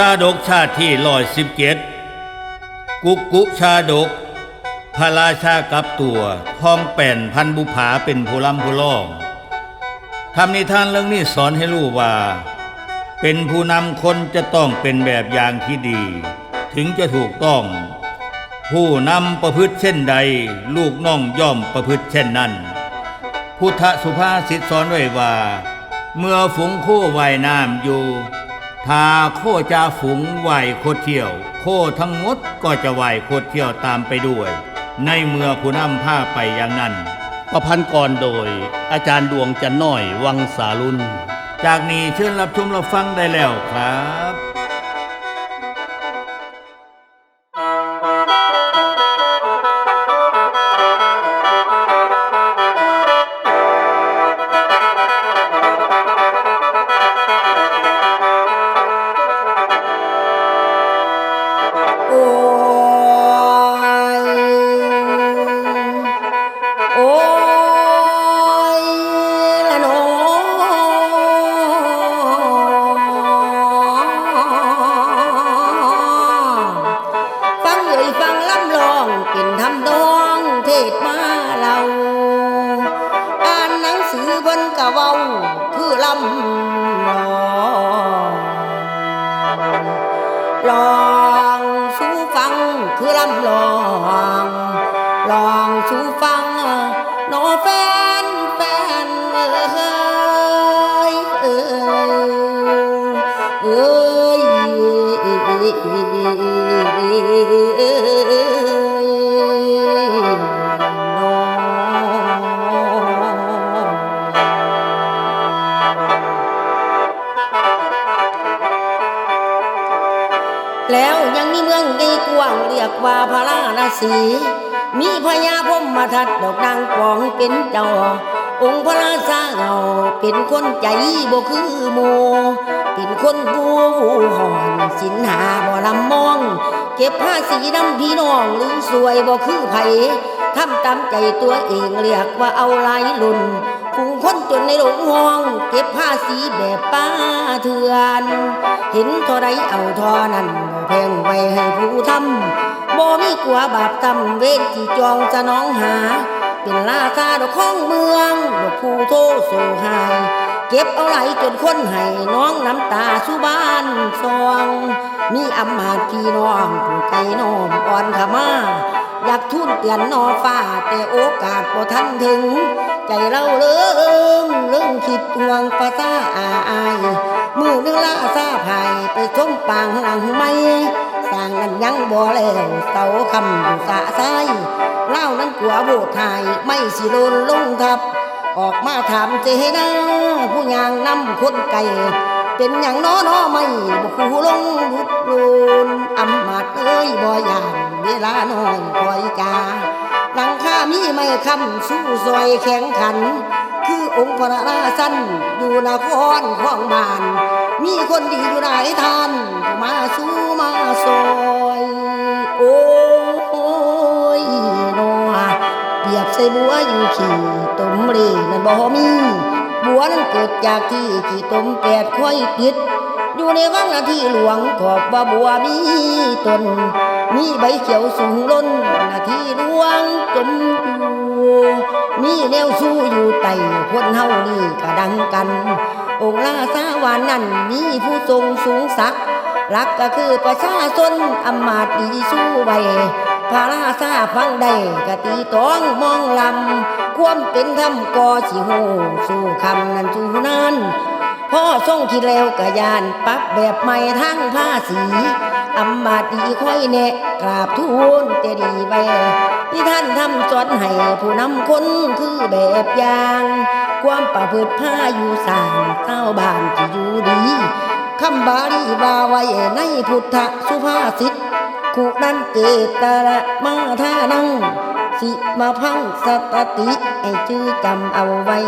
ชาดกชาติที่ร้อยสิบเจ็ดกุกกุชาดก พระราชากับตัวทองแป่นพันบุภาเป็นผู้ลำผู้ล่องทำนิทานเรื่องนี้สอนให้รู้ว่า เป็นผู้นำคนจะต้องเป็นแบบอย่างที่ดี ถึงจะถูกต้อง ผู้นำประพฤติเช่นใด ลูกน้องย่อมประพฤติเช่นนั้น พุทธสุภาษิตสอนไว้ว่า เมื่อฝูงโคว่ายน้ำอยู่ ถ้าโคจะฝูงไหวโคเที่ยว โคทั้งหมดก็จะไหวโคเที่ยวตามไปด้วย ในเมื่อผู้นำผ้าไปอย่างนั้นประพันธ์กรโดย อาจารย์ดวงจันน้อยวังสารุน จากนี้เชิญรับชมรับฟังได้แล้วครับ แล้วยังมีเมืองใหญ่กว้างเรียกว่าพระราณสีมีพญาพมมาทัดดอกนางกองเป็นเจ้า องค์พระราชาเงาเป็นคนใจบ่คือโมเป็นคนผู้หอนสินหาบ่ลำมอง เก็บผ้าสีดำพี่น้องหรือสวยบ่คือไผทำตามใจตัวเองเรียกว่าเอาลายลุนฝูงคนจนในหลงห้อง เก็บผ้าสีแบบป้าเถื่อน เห็นเท่าไรเอาท่านั้นบ แพงไว้ให้ผู้ทำบ่มีกลัวบาปตำเวรที่จองจะน้องหา เป็นลาซาดอกของเมืองดอกผู้โทโซหาย เก็บเอาไหลจนคนให้น้องน้ำตาสุบ้านซอง มีอำมาตย์พี่น้องผู้ใจน้อมอ่อนขมาอยากทุ่นเตือนนอฟ้า แต่โอกาสบ่ทันถึง ใจเราเริ่มเริ่มคิดห่วงภาษาอาอาย มือนึงละซาภายไปชมปางหลังไม่สร้างนั้นยังบ่แล้วเสาคำสะไซเล่านั้นกลัวโบดทายไม่สิโดนลงทับ ออกมาถามเจนาผู้ยางนำคนไก่เป็นอย่างน้อน้อไม่บุคูลงลุดโลนอำมาตย์เอ้ยบ่อย่านเวลาน้อยคอยจาหลังคามีไม่คำสู้ซอยแข็งขัน องค์พระราชันอยู่นครของบ้าน มีคนดีอยู่หลายท่าน มาสู้มาซอย โอ้ยนอเปียบใส่บัวอยู่ขี่ตมเรนั่นบ่มีบัวนั้นเกิดจากที่ขี่ตมแปดค่อยติดอยู่ในวังนาที่หลวงขอบว่าบัวมีตน มีใบเขียวสูงล้นหน้าที่หลวงจมอยู่ มีแนวสู้อยู่ไต่คนเฮานี่ก็ดังกัน องค์ลาสาวานนั้นมีผู้ทรงสูงศักรักก็คือประชาชนอำมาตย์ดีสู้ไว้พระราชาฟังได้กะตีต้องมองลำควมเป็นธรรมก่อสิหูสู้คำนั้นสู้นั้นพ่อทรงคิดแล้วกะยานปรับแบบใหม่ทั้งภาษีอำมาตย์ดีค่อยแนะกราบทูลแต่ดีไว้ ที่ท่านทำสอนให้ผู้นำคนคือแบบอย่าง ความประพฤติผ้าอยู่สร้างเต้าบ้านที่อยู่ดีคำบาลีว่าไว้ในพุทธสุภาษิตคุนั้นเจตระมาท่านังสิมาพังสตติให้ชื่อจำเอาไว้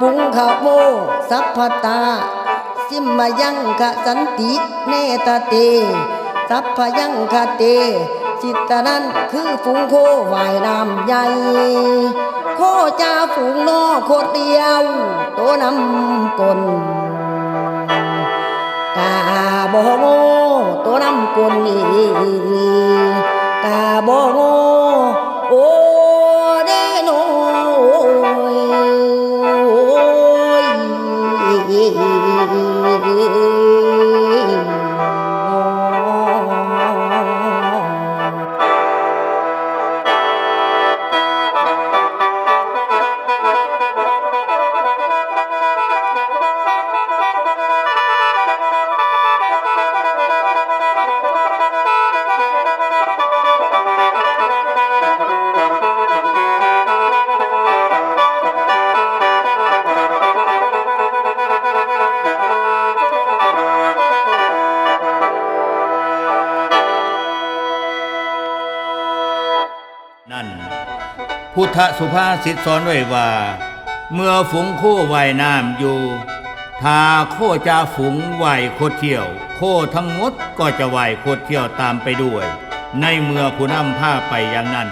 ปุงขะโมสัพพตา สิมายังขะสันติเนตเต สัพพยังคเต จิตตนั้นคือฝูงโควายน้ำใหญ่ โคจาฝูงนอโคดเดียวตัวนำกลกาบ่โตน้ำกลนี่กาบโง่ พุทธสุภาษิตสอนไว้ว่า เมื่อฝูงโคว่ายน้ำอยู่ ถ้าโคจะฝูงว่ายโคเที่ยว โคทั้งหมดก็จะว่ายโคเที่ยวตามไปด้วย ในเมื่อผู้นำผ้าไปอย่างนั้น